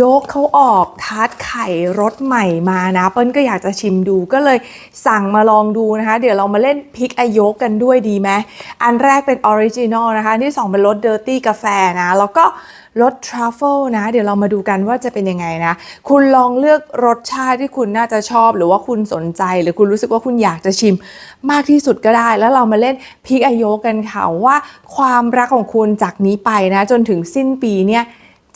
ยกเขาออกทาร์ตไข่รสใหม่มานะเปิ้ลก็อยากจะชิมดูก็เลยสั่งมาลองดูนะคะ เดี๋ยวเรามาเล่นพริกอายกกันด้วยดีไหมอันแรกเป็นออริจินอลนะคะที่สองเป็นรสเดอร์ตี้กาแฟนะ แล้วก็รสทรัฟเฟิลนะ เดี๋ยวเรามาดูกันว่าจะเป็นยังไงนะ คุณลองเลือกรสชาติที่คุณน่าจะชอบ หรือว่าคุณสนใจ หรือคุณรู้สึกว่าคุณอยากจะชิมมากที่สุดก็ได้ แล้วเรามาเล่นพริกอายกกันค่ะว่าความรักของคุณจากนี้ไปนะ จนถึงสิ้นปีเนี่ย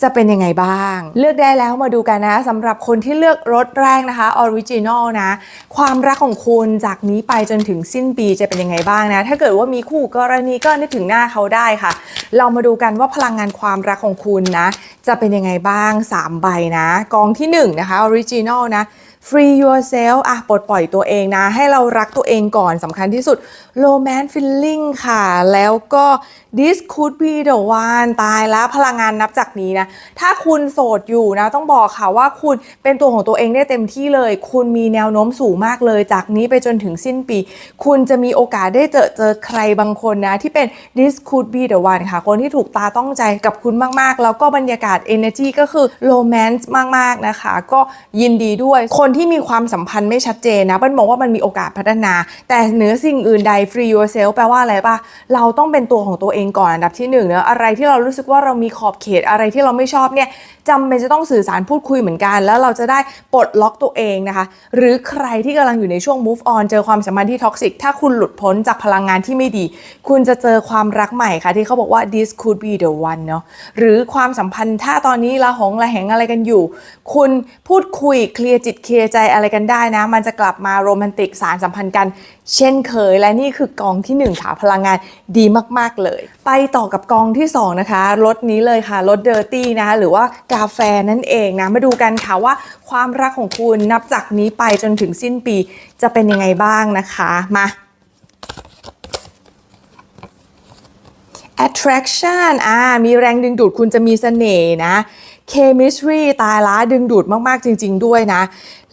จะเป็นยังไงบ้าง เลือกได้แล้วมาดูกันนะสำหรับคนที่เลือกรถแรกนะคะออริจินอลนะ ความรักของคุณจากนี้ไปจนถึงสิ้นปีจะเป็นยังไงบ้างนะ ถ้าเกิดว่ามีคู่กรณีก็นึกถึงหน้าเขาได้ค่ะ เรามาดูกันว่าพลังงานความรักของคุณนะ จะเป็นยังไงบ้าง 3 ใบนะ กองที่1นะคะออริจินอลนะ free yourself อะปลดปล่อยตัวเองนะ ให้เรารักตัวเองก่อนสำคัญที่สุด romance feeling ค่ะ แล้วก็ this could be the one ตายแล้วพลังงานนับจากนี้นะ ถ้าคุณโสดอยู่นะ ต้องบอกค่ะว่าคุณเป็นตัวของตัวเองได้เต็มที่เลย คุณมีแนวโน้มสูงมากเลย จากนี้ไปจนถึงสิ้นปี คุณจะมีโอกาสได้เจอเจอใครบางคนนะ ที่เป็น this could be the one ค่ะ คนที่ถูกตาต้องใจกับคุณมากๆ แล้วก็บรรยากาศ energy ก็คือ romance มากๆนะคะ ก็ยินดีด้วยคนที่มีความสัมพันธ์ไม่ชัดเจนนะเปิ้ลมองว่ามันมีโอกาสพัฒนา แต่เหนือสิ่งอื่นใด free yourself แปลว่าอะไรปะเราต้องเป็นตัวของตัวเองก่อนอันดับที่หนึ่งเนอะอะไรที่เรารู้สึกว่าเรามีขอบเขตอะไรที่เราไม่ชอบเนี่ยจำเป็นจะต้องสื่อสารพูดคุยเหมือนกัน แล้วเราจะได้ปลดล็อกตัวเองนะคะ หรือใครที่กำลังอยู่ในช่วง move on เจอความสัมพันธ์ที่ท็อกซิกถ้าคุณหลุดพ้นจากพลังงานที่ไม่ดี คุณจะเจอความรักใหม่ค่ะที่เขาบอกว่า this could be the one เนาะหรือความสัมพันธ์ถ้าตอนนี้ละหองละแหงอะไรกันอยู่ คุณพูดคุยเคลียร์จิตเคลียร์ใจอะไรกันได้นะ มันจะกลับมาโรแมนติกสารสัมพันธ์กัน เช่นเคย และนี่คือกองที่หนึ่งค่ะ พลังงานดีมากๆเลย ไปต่อกับกองที่สองนะคะรถนี้เลยค่ะรถเดอร์ตี้นะคะหรือว่ากาแฟนั่นเองนะ มาดูกันค่ะว่าความรักของคุณนับจากนี้ไปจนถึงสิ้นปีจะเป็นยังไงบ้างนะคะมา attraction อ่า มีแรงดึงดูดคุณจะมีเสน่ห์นะ เคมิสทรีตายละดึงดูดมาก ๆ จริง ๆ ด้วยนะ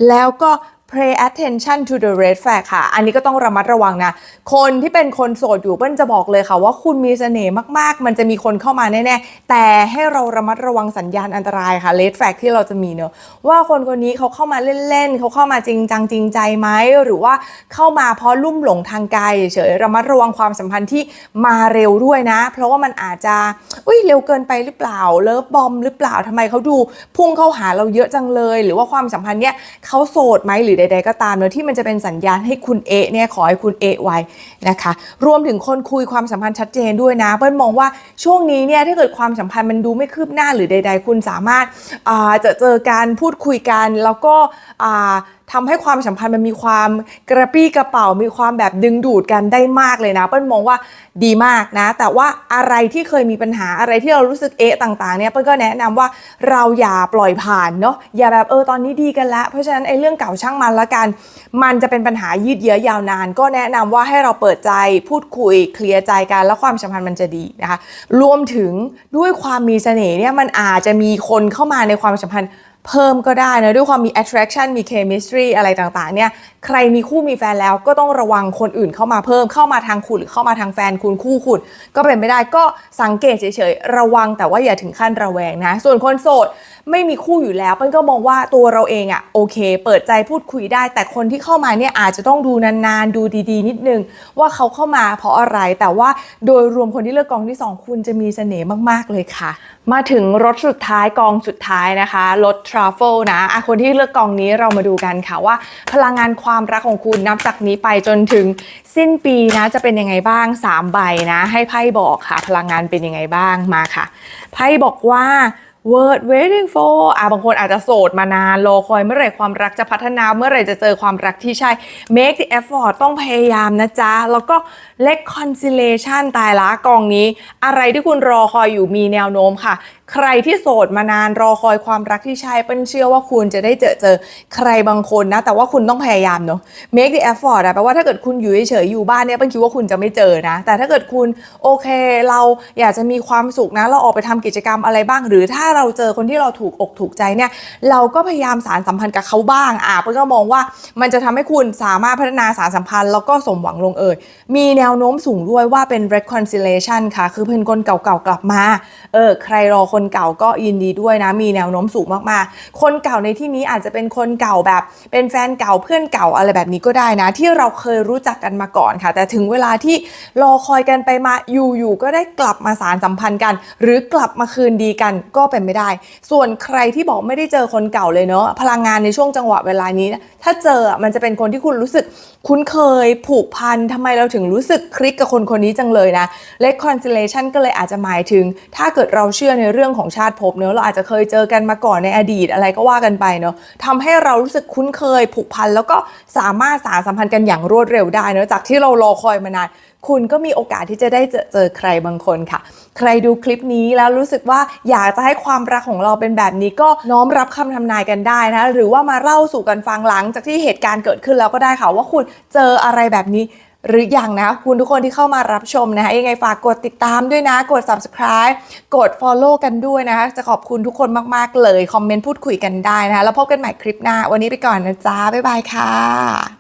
แล้วก็ pay attention to the red flag ค่ะ อันนี้ก็ต้องระมัดระวังนะ คนที่เป็นคนโสดอยู่เปิ้ลจะบอกเลยค่ะว่าคุณมีเสน่ห์มาก ๆ มันจะมีคนเข้ามาแน่ ๆ แต่ให้เราระมัดระวังสัญญาณอันตรายค่ะ red flag ที่เราจะมีเนอะว่าคนคนนี้เขาเข้ามาเล่น ๆ เขาเข้ามาจริงจังจริงใจไหม หรือว่าเข้ามาเพราะลุ่มหลงทางกายเฉยระมัดระวังความสัมพันธ์ที่มาเร็วด้วยนะ เพราะว่ามันอาจจะอุ้ยเร็วเกินไปหรือเปล่าเลิฟบอมหรือเปล่าทำไมเขาดูพุ่งเข้าหาเราเยอะจังเลย หรือว่าความสัมพันธ์เนี้ยเขาโสดไหมหรือใด ๆ ก็ตามเนอะที่มันจะเป็นสัญญาณให้คุณเอเนี่ยขอให้คุณเอไว้นะคะ รวมถึงคนคุยความสัมพันธ์ชัดเจนด้วยนะ เปิ้ลมองว่าช่วงนี้เนี่ยถ้าเกิดความสัมพันธ์มันดูไม่คืบหน้าหรือใด ๆ คุณสามารถาจะเจอการพูดคุยกันแล้วก็ อ่าทำให้ความสัมพันธ์มันมีความกระปี้กระเป๋ามีความแบบดึงดูดกันได้มากเลยนะ เปิ้ลมองว่าดีมากนะ แต่ว่าอะไรที่เคยมีปัญหาอะไรที่เรารู้สึกเอะต่างๆเนี่ยเปิ้ลก็แนะนำว่าเราอย่าปล่อยผ่านเนาะอย่าแบบเออตอนนี้ดีกันแล้ว เพราะฉะนั้นไอ้เรื่องเก่าช่างมันละกัน มันจะเป็นปัญหายืดเยื้อยาวนาน ก็แนะนำว่าให้เราเปิดใจพูดคุยเคลียร์ใจกัน แล้วความสัมพันธ์มันจะดีนะคะรวมถึงด้วยความมีเสน่ห์เนี่ยมันอาจจะมีคนเข้ามาในความสัมพันธ์ เพิ่มก็ได้นะด้วยความมี attraction มี chemistry อะไรต่างๆเนี่ยใครมีคู่มีแฟนแล้วก็ต้องระวังคนอื่นเข้ามาเพิ่มเข้ามาทางคุณหรือเข้ามาทางแฟนคุณคู่คุณก็เป็นไม่ได้ก็สังเกตเฉยๆระวังแต่ว่าอย่าถึงขั้นระแวงนะ ส่วนคนโสดไม่มีคู่อยู่แล้วเปิ้ลก็มองว่าตัวเราเองอะโอเค เปิดใจพูดคุยได้ แต่คนที่เข้ามาเนี่ยอาจจะต้องดูนานๆ ดูดีๆ นิดนึง ว่าเขาเข้ามาเพราะอะไรแต่ว่าโดยรวมคนที่เลือกกองที่สองคุณจะมีเสน่ห์มากๆเลยค่ะ มาถึงรถสุดท้ายกองสุดท้ายนะคะ รถทราเฟลนะอะคนที่เลือกกองนี้เรามาดูกันค่ะว่า พลังงานความรักของคุณนับจากนี้ไปจนถึงสิ้นปีนะจะเป็นยังไงบ้าง 3 ใบนะ ให้ไพ่บอกค่ะ พลังงานเป็นยังไงบ้างมาค่ะไพ่บอกว่า word waiting for อะบางคนอาจจะโสดมานานรอคอยเมื่อไหร่ความรักจะพัฒนาเมื่อไหร่จะเจอความรักที่ใช่ make the effort ต้องพยายามนะจ๊ะ แล้วก็ reconciliation ตายละกองนี้ อะไรที่คุณรอคอยอยู่มีแนวโน้มค่ะ ใครที่โสดมานานรอคอยความรักที่ใช่เปิ้ลเชื่อว่าคุณจะได้เจอเจอใครบางคนนะ แต่ว่าคุณต้องพยายามเนาะ make the effort อะแปลว่าถ้าเกิดคุณอยู่เฉยๆอยู่บ้านเนี่ยเปิ้ลคิดว่าคุณจะไม่เจอนะ แต่ถ้าเกิดคุณโอเคเราอยากจะมีความสุขนะ เราออกไปทำกิจกรรมอะไรบ้าง หรือถ้าเราเจอคนที่เราถูกอกถูกใจเนี่ย เราก็พยายามสารสัมพันธ์กับเขาบ้างอะเปิ้ลก็มองว่ามันจะทำให้คุณสามารถพัฒนาสารสัมพันธ์แล้วก็สมหวังลงเอยมีแนวโน้มสูงด้วยว่าเป็น reconciliation ค่ะ คือเพื่อนคนเก่าๆกลับมาเออใครรอคนคนเก่าก็ยินดีด้วยนะ มีแนวโน้มสูงมากๆ คนเก่าในที่นี้อาจจะเป็นคนเก่าแบบ เป็นแฟนเก่าเพื่อนเก่าอะไรแบบนี้ก็ได้นะ ที่เราเคยรู้จักกันมาก่อนค่ะ แต่ถึงเวลาที่รอคอยกันไปมาอยู่ๆก็ได้กลับมาสารสัมพันธ์กัน หรือกลับมาคืนดีกันก็เป็นไม่ได้ ส่วนใครที่บอกไม่ได้เจอคนเก่าเลยเนาะพลังงานในช่วงจังหวะเวลานี้นะถ้าเจอมันจะเป็นคนที่คุณรู้สึกคุ้นเคยผูกพันทำไมเราถึงรู้สึกคลิกกับคนคนนี้จังเลยนะ reconciliation ก็เลยอาจจะหมายถึง ถ้าเกิดเราเชื่อในเรื่องื่องของชาติภพเนอะเราอาจจะเคยเจอกันมาก่อนในอดีตอะไรก็ว่ากันไปเนอะทำให้เรารู้สึกคุ้นเคยผูกพันแล้วก็สามารถสารสัมพันธ์กันอย่างรวดเร็วได้เนอะจากที่เรารอคอยมานานคุณก็มีโอกาสที่จะได้เจอเจอใครบางคนค่ะ ใครดูคลิปนี้แล้วรู้สึกว่าอยากจะให้ความรักของเราเป็นแบบนี้ก็น้อมรับคำทำนายกันได้นะ หรือว่ามาเล่าสู่กันฟังหลังจากที่เหตุการณ์เกิดขึ้นแล้วก็ได้ค่ะว่าคุณเจออะไรแบบนี้ หรืออย่างนะคุณทุกคนที่เข้ามารับชมนะคะยังไงฝากกดติดตามด้วยนะ กด subscribe กด follow กันด้วยนะคะจะขอบคุณทุกคนมากๆเลย คอมเมนต์พูดคุยกันได้นะคะแล้วพบกันใหม่คลิปหน้า วันนี้ไปก่อนนะจ๊ะบ๊ายบายค่ะ